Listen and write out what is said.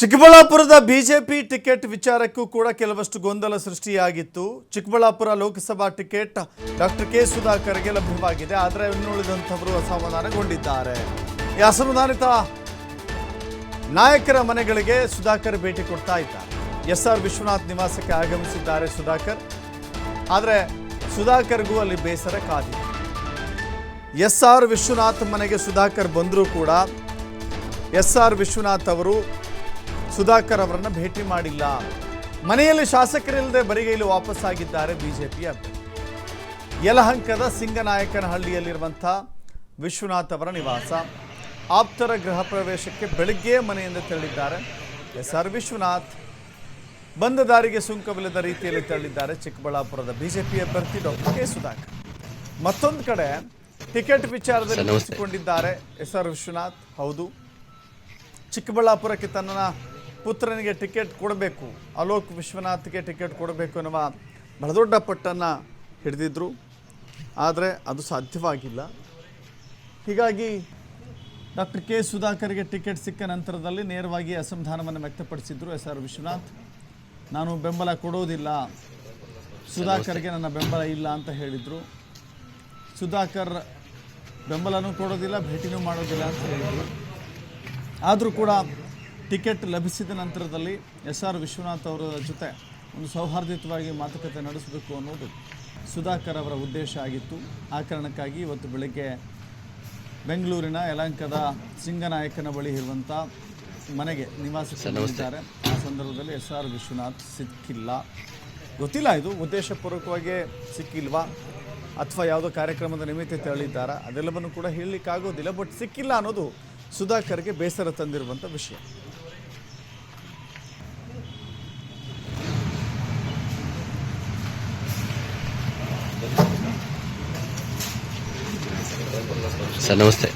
ಚಿಕ್ಕಬಳ್ಳಾಪುರದ BJP ticket ವಿಚಾರಕ್ಕೂ ಕೂಡ ಕೆಲವಷ್ಟು ಗೊಂದಲ ಸೃಷ್ಟಿಯಾಗಿತ್ತು. Chikkaballapur Lok Sabha ticket doctor K ಸುಧಾಕರ್ಗೆ ಲಭ್ಯವಾಗಿದೆ. ಆದರೆ ಇನ್ನುಳಿದಂಥವರು ಅಸಮಾಧಾನಗೊಂಡಿದ್ದಾರೆ. ಈ ಅಸಮಾಧಾನಿತ ನಾಯಕರ ಮನೆಗಳಿಗೆ ಸುಧಾಕರ್ ಭೇಟಿ ಕೊಡ್ತಾ ಇದ್ದಾರೆ. ಎಸ್ ಆರ್ ವಿಶ್ವನಾಥ್ ನಿವಾಸಕ್ಕೆ ಆಗಮಿಸಿದ್ದಾರೆ ಸುಧಾಕರ್. ಆದರೆ ಸುಧಾಕರ್ಗೂ ಅಲ್ಲಿ ಬೇಸರ ಕಾದಿದೆ. ಎಸ್ ಆರ್ ವಿಶ್ವನಾಥ್ ಮನೆಗೆ ಸುಧಾಕರ್ ಬಂದರೂ ಕೂಡ ಎಸ್ ಆರ್ ವಿಶ್ವನಾಥ್ ಅವರು ಸುಧಾಕರ್ ಅವರನ್ನು ಭೇಟಿ ಮಾಡಿಲ್ಲ. ಮನೆಯಲ್ಲಿ ಶಾಸಕರಿಲ್ಲದೆ ಬರಿಗೈಲು ವಾಪಸ್ಸಾಗಿದ್ದಾರೆ ಬಿಜೆಪಿ ಅಭ್ಯರ್ಥಿ. ಯಲಹಂಕದ ಸಿಂಗನಾಯಕನಹಳ್ಳಿಯಲ್ಲಿರುವಂಥ ವಿಶ್ವನಾಥ್ ಅವರ ನಿವಾಸ. ಆಪ್ತರ ಗೃಹ ಪ್ರವೇಶಕ್ಕೆ ಬೆಳಗ್ಗೆ ಮನೆಯಿಂದ ತೆರಳಿದ್ದಾರೆ. ಎಸ್ ಆರ್ ವಿಶ್ವನಾಥ್ ಬಂದ ದಾರಿಗೆ ಸುಂಕವಿಲ್ಲದ ರೀತಿಯಲ್ಲಿ ತೆರಳಿದ್ದಾರೆ ಚಿಕ್ಕಬಳ್ಳಾಪುರದ ಬಿಜೆಪಿ ಅಭ್ಯರ್ಥಿ ಡಾಕ್ಟರ್ ಕೆ. ಸುಧಾಕರ್. ಮತ್ತೊಂದು ಕಡೆ ಟಿಕೆಟ್ ವಿಚಾರದಲ್ಲಿ ಮುಗಿಸಿಕೊಂಡಿದ್ದಾರೆ ಎಸ್ ಆರ್ ವಿಶ್ವನಾಥ್. ಹೌದು. ಚಿಕ್ಕಬಳ್ಳಾಪುರಕ್ಕೆ ತನ್ನ ಪುತ್ರನಿಗೆ ಟಿಕೆಟ್ ಕೊಡಬೇಕು, ಅಲೋಕ್ ವಿಶ್ವನಾಥ್ಗೆ ಟಿಕೆಟ್ ಕೊಡಬೇಕು ಎನ್ನುವ ಬಹಳ ದೊಡ್ಡ ಪಟ್ಟನ್ನು ಹಿಡಿದಿದ್ರು. ಆದರೆ ಅದು ಸಾಧ್ಯವಾಗಿಲ್ಲ. ಹೀಗಾಗಿ ಡಾಕ್ಟರ್ ಕೆ ಸುಧಾಕರ್ಗೆ ಟಿಕೆಟ್ ಸಿಕ್ಕ ನಂತರದಲ್ಲಿ ನೇರವಾಗಿ ಅಸಮಾಧಾನವನ್ನು ವ್ಯಕ್ತಪಡಿಸಿದ್ರು ಎಸ್ ಆರ್ ವಿಶ್ವನಾಥ್. ನಾನು ಬೆಂಬಲ ಕೊಡೋದಿಲ್ಲ, ಸುಧಾಕರ್ಗೆ ನನ್ನ ಬೆಂಬಲ ಇಲ್ಲ ಅಂತ ಹೇಳಿದರು. ಸುಧಾಕರ್ ಬೆಂಬಲನೂ ಕೊಡೋದಿಲ್ಲ, ಭೇಟಿನೂ ಮಾಡೋದಿಲ್ಲ ಅಂತ ಹೇಳಿದರು. ಆದರೂ ಕೂಡ ಟಿಕೆಟ್ ಲಭಿಸಿದ ನಂತರದಲ್ಲಿ ಎಸ್ ಆರ್ ವಿಶ್ವನಾಥ್ ಅವರ ಜೊತೆ ಒಂದು ಸೌಹಾರ್ದಯುತವಾಗಿ ಮಾತುಕತೆ ನಡೆಸಬೇಕು ಅನ್ನೋದು ಸುಧಾಕರ್ ಅವರ ಉದ್ದೇಶ ಆಗಿತ್ತು. ಆ ಕಾರಣಕ್ಕಾಗಿ ಇವತ್ತು ಬೆಳಗ್ಗೆ ಬೆಂಗಳೂರಿನ ಯಲಂಕದ ಸಿಂಗನಾಯಕನ ಬಳಿ ಇರುವಂಥ ಮನೆಗೆ ನಿವಾಸಕ್ಕೆ ಬಂದಿದ್ದಾರೆ ಆ ಸಂದರ್ಭದಲ್ಲಿ ಎಸ್ ಆರ್ ವಿಶ್ವನಾಥ್ ಸಿಕ್ಕಿಲ್ಲ. ಗೊತ್ತಿಲ್ಲ ಇದು ಉದ್ದೇಶಪೂರ್ವಕವಾಗಿ ಸಿಕ್ಕಿಲ್ವಾ? ಅಥವಾ ಯಾವುದೋ ಕಾರ್ಯಕ್ರಮದ ನಿಮಿತ್ತ ತೆರಳಿದ್ದಾರಾ? ಅದೆಲ್ಲವನ್ನು ಕೂಡ ಹೇಳಲಿಕ್ಕಾಗೋದಿಲ್ಲ ಬಟ್ ಸಿಕ್ಕಿಲ್ಲ ಅನ್ನೋದು ಸುಧಾಕರ್ಗೆ ಬೇಸರ ತಂದಿರುವಂಥ ವಿಷಯ. సార్ నమస్తే.